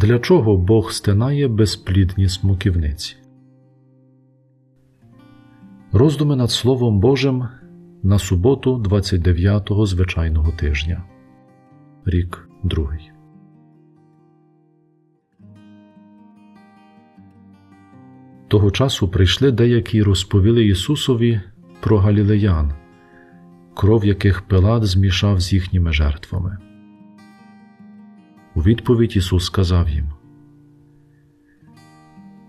Для чого Бог стинає безплідні смоківниці? Роздуми над Словом Божим на суботу 29-го звичайного тижня. Рік другий. Того часу прийшли деякі й розповіли Ісусові про галілеян, кров яких Пилат змішав з їхніми жертвами. У відповідь Ісус сказав їм: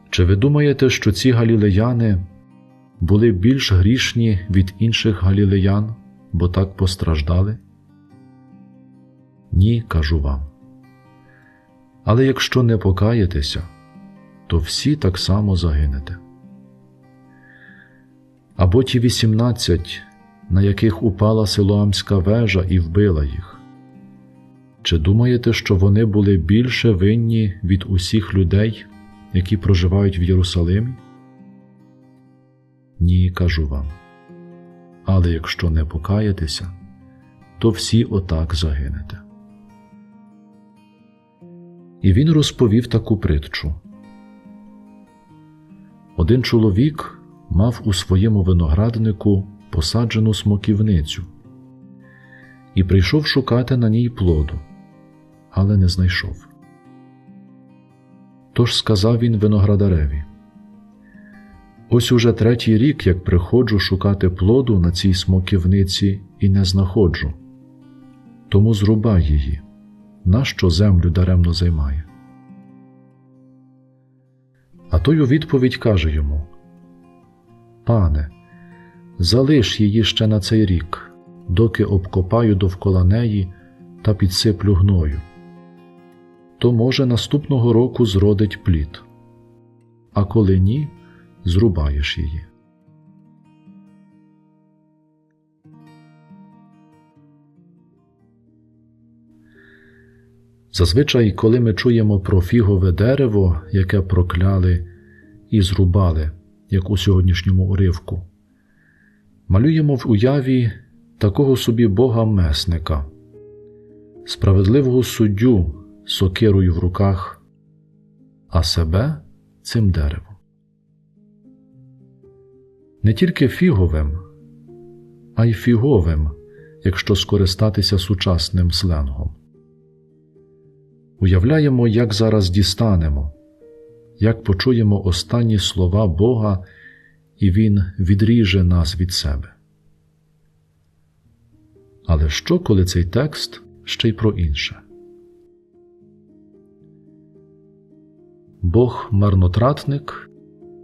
Чи ви думаєте, що ці галілеяни були більш грішні від інших галілеян, бо так постраждали? Ні, кажу вам. Але якщо не покаєтеся, то всі так само загинете. Або ті вісімнадцять, на яких упала Силоамська вежа і вбила їх. Чи думаєте, що вони були більше винні від усіх людей, які проживають в Єрусалимі? Ні, кажу вам. Але якщо не покаєтеся, то всі отак загинете. І він розповів таку притчу. Один чоловік мав у своєму винограднику посаджену смоківницю і прийшов шукати на ній плоду, але не знайшов. Тож сказав він виноградареві: Ось уже третій рік, як приходжу шукати плоду на цій смоківниці і не знаходжу, тому зрубай її, нащо землю даремно займає. А той у відповідь каже йому: Пане, залиш її ще на цей рік, доки обкопаю довкола неї та підсиплю гною. То, може, наступного року зродить плід, а коли ні, зрубаєш її. Зазвичай, коли ми чуємо про фігове дерево, яке прокляли і зрубали, як у сьогоднішньому уривку, малюємо в уяві такого собі Бога месника, справедливого суддю сокирою в руках, а себе цим деревом. Не тільки фіговим, а й фіговим, якщо скористатися сучасним сленгом. Уявляємо, як зараз дістанемо, як почуємо останні слова Бога, і Він відріже нас від себе. Але що, коли цей текст ще й про інше? Бог марнотратник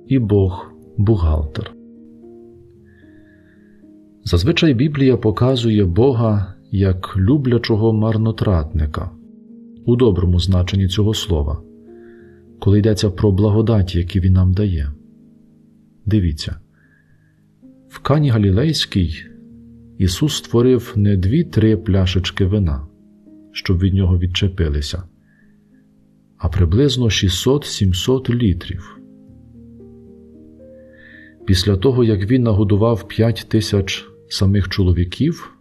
і Бог бухгалтер. Зазвичай Біблія показує Бога як люблячого марнотратника у доброму значенні цього слова, коли йдеться про благодаті, які Він нам дає. Дивіться, в Кані Галілейській Ісус створив не дві-три пляшечки вина, щоб від нього відчепилися, а приблизно 600-700 літрів. Після того, як він нагодував 5 тисяч самих чоловіків,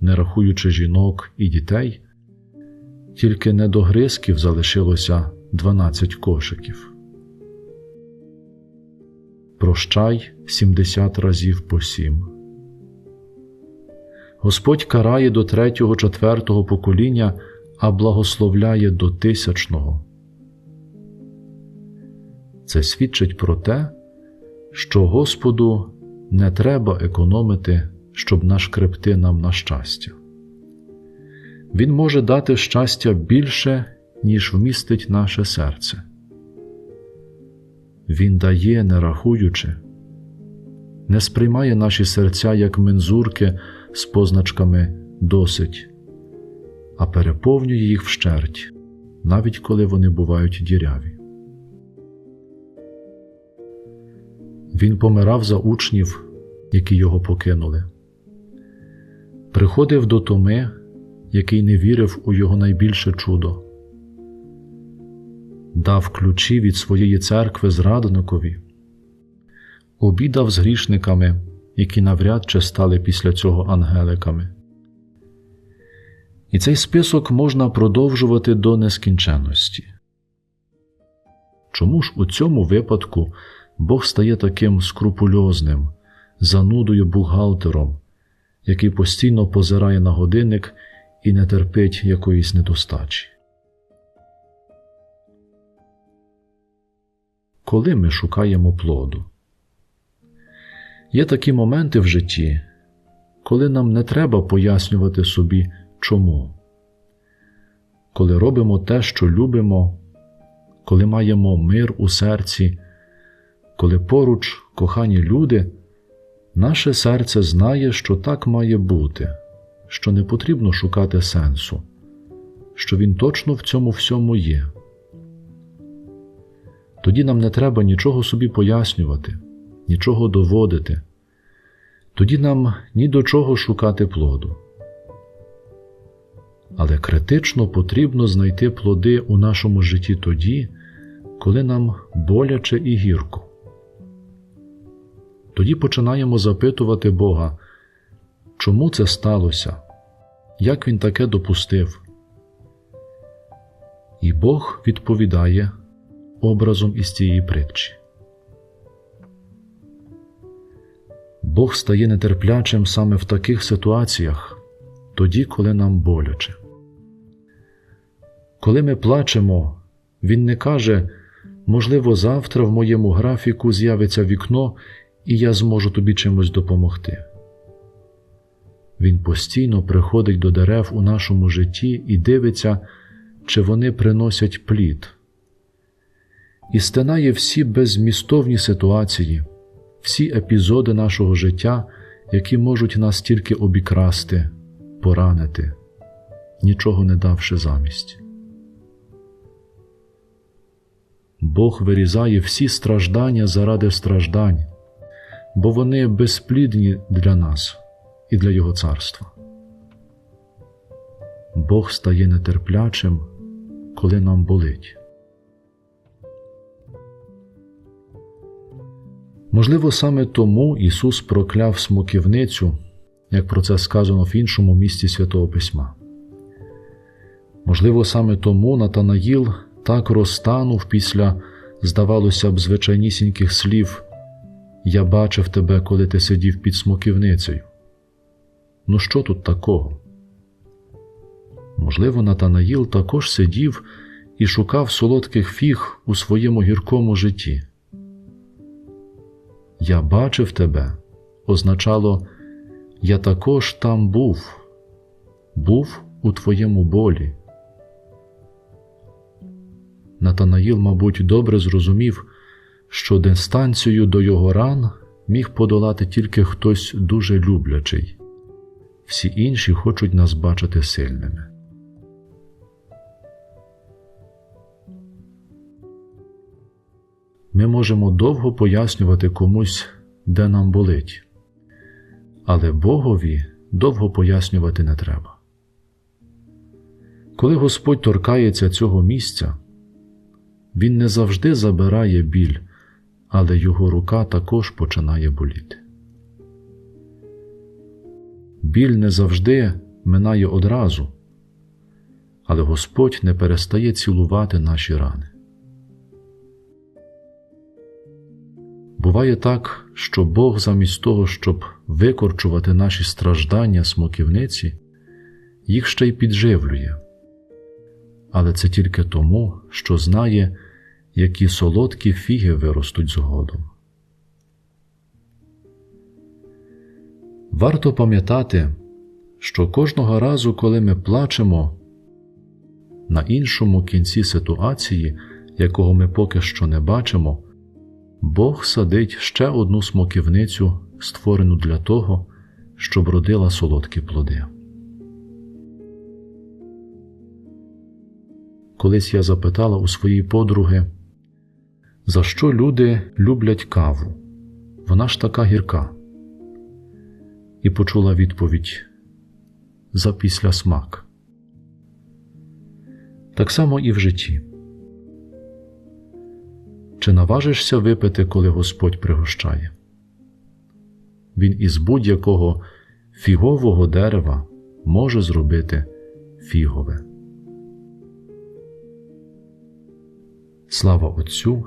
не рахуючи жінок і дітей, тільки недогризків залишилося 12 кошиків. Прощай 70 разів по сім. Господь карає до третього, четвертого покоління, а благословляє до тисячного. Це свідчить про те, що Господу не треба економити, щоб нашкребти нам на щастя. Він може дати щастя більше, ніж вмістить наше серце. Він дає, не рахуючи, не сприймає наші серця як мензурки з позначками досить, а переповнює їх вщерть, навіть коли вони бувають діряві. Він помирав за учнів, які його покинули, приходив до Томи, який не вірив у його найбільше чудо, дав ключі від своєї церкви зрадникові, обідав з грішниками, які навряд чи стали після цього ангеликами. І цей список можна продовжувати до нескінченності. Чому ж у цьому випадку Бог стає таким скрупульозним, занудою бухгалтером, який постійно позирає на годинник і не терпить якоїсь недостачі? Коли ми шукаємо плоду? Є такі моменти в житті, коли нам не треба пояснювати собі чому. Коли робимо те, що любимо, коли маємо мир у серці, коли поруч кохані люди, наше серце знає, що так має бути, що не потрібно шукати сенсу, що він точно в цьому всьому є. Тоді нам не треба нічого собі пояснювати, нічого доводити, тоді нам ні до чого шукати плоду. Але критично потрібно знайти плоди у нашому житті тоді, коли нам боляче і гірко. Тоді починаємо запитувати Бога, чому це сталося, як Він таке допустив. І Бог відповідає образом із цієї притчі. Бог стає нетерплячим саме в таких ситуаціях, тоді, коли нам боляче. Коли ми плачемо, Він не каже, можливо, завтра в моєму графіку з'явиться вікно, і я зможу тобі чимось допомогти. Він постійно приходить до дерев у нашому житті і дивиться, чи вони приносять плід, і стинає всі беззмістовні ситуації, всі епізоди нашого життя, які можуть нас тільки обікрасти, поранити, нічого не давши замість. Бог вирізає всі страждання заради страждань, бо вони безплідні для нас і для Його царства. Бог стає нетерплячим, коли нам болить. Можливо, саме тому Ісус прокляв смоківницю, як про це сказано в іншому місці Святого Письма. Можливо, саме тому Натанаїл так розтанув після, здавалося б, звичайнісіньких слів Я бачив тебе, коли ти сидів під смоківницею. Ну, що тут такого? Можливо, Натанаїл також сидів і шукав солодких фіг у своєму гіркому житті. Я бачив тебе означало, я також там був, був у твоєму болі. Натанаїл, мабуть, добре зрозумів, що дистанцію до його ран міг подолати тільки хтось дуже люблячий, всі інші хочуть нас бачити сильними. Ми можемо довго пояснювати комусь, де нам болить, але Богові довго пояснювати не треба. Коли Господь торкається цього місця, Він не завжди забирає біль, але Його рука також починає боліти. Біль не завжди минає одразу, але Господь не перестає цілувати наші рани. Буває так, що Бог замість того, щоб викорчувати наші страждання смоківниці, їх ще й підживлює, але це тільки тому, що знає, які солодкі фіги виростуть згодом. Варто пам'ятати, що кожного разу, коли ми плачемо, на іншому кінці ситуації, якого ми поки що не бачимо, Бог садить ще одну смоківницю, створену для того, щоб родила солодкі плоди. Колись я запитала у своїй подруги, за що люди люблять каву? Вона ж така гірка. І почула відповідь за післясмак. Так само і в житті. Чи наважишся випити, коли Господь пригощає? Він із будь-якого фігового дерева може зробити фігове. Слава Отцю